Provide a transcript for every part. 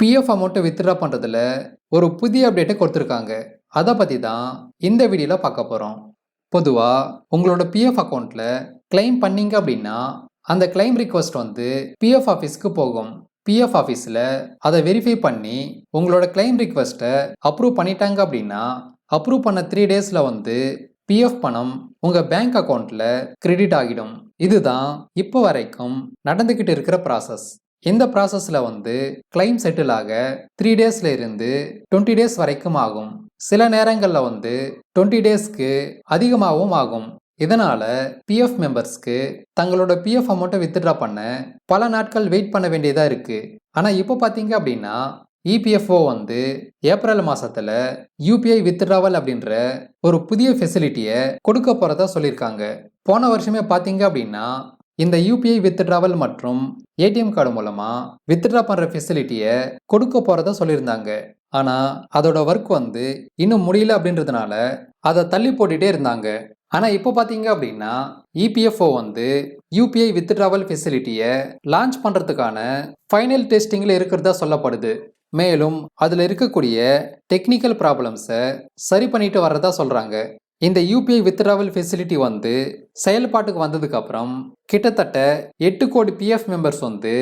PF அமௌண்ட்டை withdraw பண்ணுறதுல ஒரு புதிய அப்டேட்டை கொடுத்துருக்காங்க. அதை பற்றி தான் இந்த வீடியோவில் பார்க்க போகிறோம் பொதுவாக உங்களோட பிஎஃப் அக்கௌண்ட்டில் கிளைம் பண்ணீங்க அப்படின்னா அந்த கிளைம் ரிக்வஸ்ட் வந்து பிஎஃப் ஆஃபீஸ்க்கு போகும். பிஎஃப் ஆஃபீஸில் அதை வெரிஃபை பண்ணி உங்களோட கிளைம் ரிக்வஸ்ட்டை அப்ரூவ் பண்ணிட்டாங்க அப்படின்னா அப்ரூவ் பண்ண த்ரீ டேஸில் வந்து பிஎஃப் பணம் உங்கள் பேங்க் அக்கௌண்ட்டில் கிரெடிட் ஆகிடும். இதுதான் இப்போ வரைக்கும் நடந்துக்கிட்டு இருக்கிற ப்ராசஸ் இந்த ப்ராசஸில் வந்து கிளைம் செட்டில் ஆக த்ரீ டேஸில் இருந்து டுவெண்ட்டி டேஸ் வரைக்கும் ஆகும். சில நேரங்களில் வந்து டுவெண்ட்டி டேஸ்க்கு அதிகமாகவும் ஆகும். இதனால பிஎஃப் மெம்பர்ஸ்க்கு தங்களோட பிஎஃப் அமௌண்ட்டை வித்ட்ரா பண்ண பல நாட்கள் வெயிட் பண்ண வேண்டியதாக இருக்குது ஆனால் இப்போ பார்த்தீங்க அப்படின்னா இபிஎஃப்ஓ வந்து ஏப்ரல் மாதத்தில் யூபிஐ வித்ட்ராவல் அப்படின்ற ஒரு புதிய ஃபெசிலிட்டியை கொடுக்க போகிறதா சொல்லியிருக்காங்க. போன வருஷமே பார்த்தீங்க அப்படின்னா இந்த யூபிஐ வித்ட்ராவல் மற்றும் ஏடிஎம் கார்டு மூலமா வித்ட்ரா பண்ற ஃபெசிலிட்டியை கொடுக்க போகிறதா சொல்லியிருந்தாங்க. ஆனா அதோட ஒர்க் வந்து இன்னும் முடியல அப்படின்றதுனால அதை தள்ளி போட்டுட்டே இருந்தாங்க. ஆனா இப்போ பாத்தீங்க அப்படின்னா இபிஎஃப்ஓ வந்து யூபிஐ வித்ட்ராவல் ஃபெசிலிட்டியை லான்ச் பண்றதுக்கான ஃபைனல் டெஸ்டிங்ல இருக்கிறதா சொல்லப்படுது. மேலும் அதில் இருக்கக்கூடிய டெக்னிக்கல் ப்ராப்ளம்ஸை சரி பண்ணிட்டு வர்றதா சொல்கிறாங்க இந்த யூபிஐ வித்ட்ராவல் ஃபெசிலிட்டி வந்து செயல்பாட்டுக்கு வந்ததுக்கப்புறம் கிட்டத்தட்ட எட்டு கோடி பிஎஃப் மெம்பர்ஸ் வந்து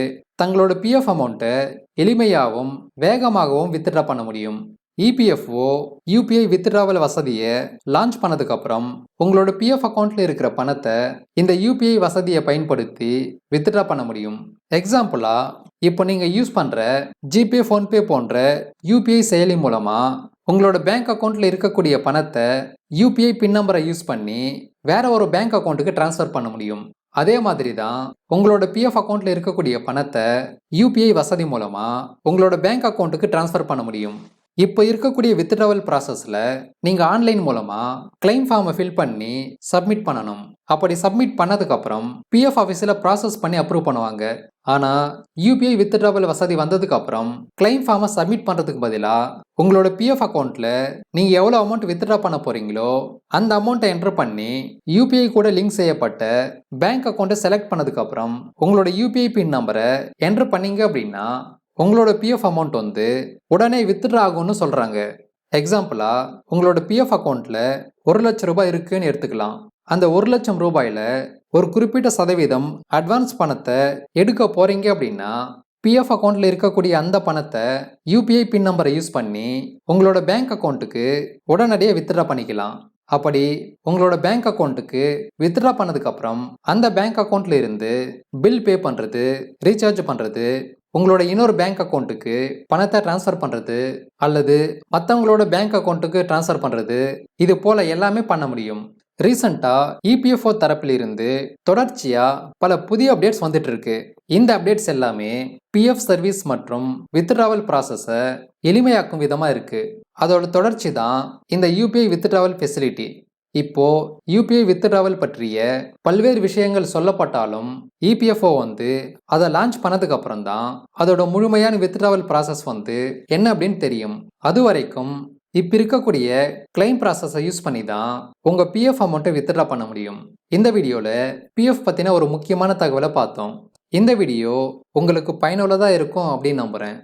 தங்களோட பிஎஃப் அமௌண்ட்டை எளிமையாகவும் வேகமாகவும் வித்ட்ரா பண்ண முடியும். இபிஎஃப்ஓ யூபிஐ வித்ட்ராவல் வசதியை லான்ச் பண்ணதுக்கப்புறம் உங்களோட பிஎஃப் அக்கௌண்ட்டில் இருக்கிற பணத்தை இந்த யூபிஐ வசதியை பயன்படுத்தி வித்ட்ரா பண்ண முடியும். எக்ஸாம்பிளாக இப்போ நீங்கள் யூஸ் பண்ணுற ஜிபே ஃபோன்பே போன்ற யூபிஐ செயலி மூலமாக உங்களோட பேங்க் அக்கௌண்ட்டில் இருக்கக்கூடிய பணத்தை யூபிஐ பின் நம்பரை யூஸ் பண்ணி வேற ஒரு பேங்க் அக்கௌண்ட்டுக்கு ட்ரான்ஸ்ஃபர் பண்ண முடியும். அதே மாதிரி தான் உங்களோட பிஎஃப் அக்கௌண்ட்டில் இருக்கக்கூடிய பணத்தை யூபிஐ வசதி மூலமாக உங்களோட பேங்க் அக்கௌண்ட்டுக்கு ட்ரான்ஸ்ஃபர் பண்ண முடியும். இப்போ இருக்கக்கூடிய வித்ட்ராவல் ப்ராசஸில் நீங்கள் ஆன்லைன் மூலமாக கிளைம் ஃபார்மை ஃபில் பண்ணி சப்மிட் பண்ணணும். அப்படி சப்மிட் பண்ணதுக்கப்புறம் பிஎஃப் ஆஃபீஸில் ப்ராசஸ் பண்ணி அப்ரூவ் பண்ணுவாங்க. ஆனால் யூபிஐ வித்ட்ராவல் வசதி வந்ததுக்கப்புறம் கிளைம் ஃபார்மை சப்மிட் பண்ணுறதுக்கு பதிலாக உங்களோட பிஎஃப் அக்கௌண்ட்டில் நீங்கள் எவ்வளோ அமௌண்ட் வித்ட்ரா பண்ண போகிறீங்களோ அந்த அமௌண்ட்டை என்டர் பண்ணி யூபிஐ கூட லிங்க் செய்யப்பட்ட பேங்க் அக்கௌண்ட்டை செலக்ட் பண்ணதுக்கப்புறம் உங்களோட யூபிஐ பின் நம்பரை என்டர் பண்ணீங்க அப்படின்னா உங்களோட பிஎஃப் அமௌண்ட் வந்து உடனே வித்ட்ரா ஆகும்னு சொல்கிறாங்க எக்ஸாம்பிளாக உங்களோட பிஎஃப் அக்கௌண்ட்டில் ஒரு லட்சம் ரூபாய் இருக்குன்னு எடுத்துக்கலாம். அந்த ஒரு லட்சம் ரூபாயில் ஒரு குறிப்பிட்ட சதவீதம் அட்வான்ஸ் பணத்தை எடுக்க போகிறீங்க அப்படின்னா பிஎஃப் அக்கௌண்ட்டில் இருக்கக்கூடிய அந்த பணத்தை யூபிஐ பின் நம்பரை யூஸ் பண்ணி உங்களோட பேங்க் அக்கௌண்ட்டுக்கு உடனடியாக வித்ட்ரா பண்ணிக்கலாம். அப்படி உங்களோட பேங்க் அக்கௌண்ட்டுக்கு வித்ட்ரா பண்ணதுக்கப்புறம் அந்த பேங்க் அக்கௌண்ட்ல இருந்து பில் பே பண்ணுறது ரீசார்ஜ் பண்ணுறது உங்களோட இன்னொரு பேங்க் அக்கௌண்ட்டுக்கு பணத்தை ட்ரான்ஸ்ஃபர் பண்ணுறது அல்லது மற்றவங்களோட பேங்க் அக்கௌண்ட்டுக்கு ட்ரான்ஸ்ஃபர் பண்ணுறது இது போல் எல்லாமே பண்ண முடியும். ரீசண்டாக இபிஎஃப்ஓ தரப்பிலிருந்து தொடர்ச்சியாக பல புதிய அப்டேட்ஸ் வந்துட்டு இருக்கு இந்த அப்டேட்ஸ் எல்லாமே பிஎஃப் சர்வீஸ் மற்றும் வித்ட்ராவல் ப்ராசஸை எளிமையாக்கும் விதமாக இருக்குது அதோட தொடர்ச்சி தான் இந்த யூபிஐ வித்ட்ராவல் ஃபெசிலிட்டி இப்போ யூபிஐ வித்ட்ராவல் பற்றிய பல்வேறு விஷயங்கள் சொல்லப்பட்டாலும் இபிஎஃப்ஓ வந்து அதை லான்ச் பண்ணதுக்கு அப்புறம் தான் அதோட முழுமையான வித்ட்ராவல் ப்ராசஸ் வந்து என்ன அப்படின்னு தெரியும். அது வரைக்கும் இப்போ இருக்கக்கூடிய கிளைம் ப்ராசஸை யூஸ் பண்ணி தான் உங்கள் பிஎஃப் அமௌண்ட்டை வித்ட்ரா பண்ண முடியும். இந்த வீடியோவில் பிஎஃப் பற்றின ஒரு முக்கியமான தகவலை பார்த்தோம். இந்த வீடியோ உங்களுக்கு பயனுள்ளதாக இருக்கும் அப்படின்னு நம்புகிறேன்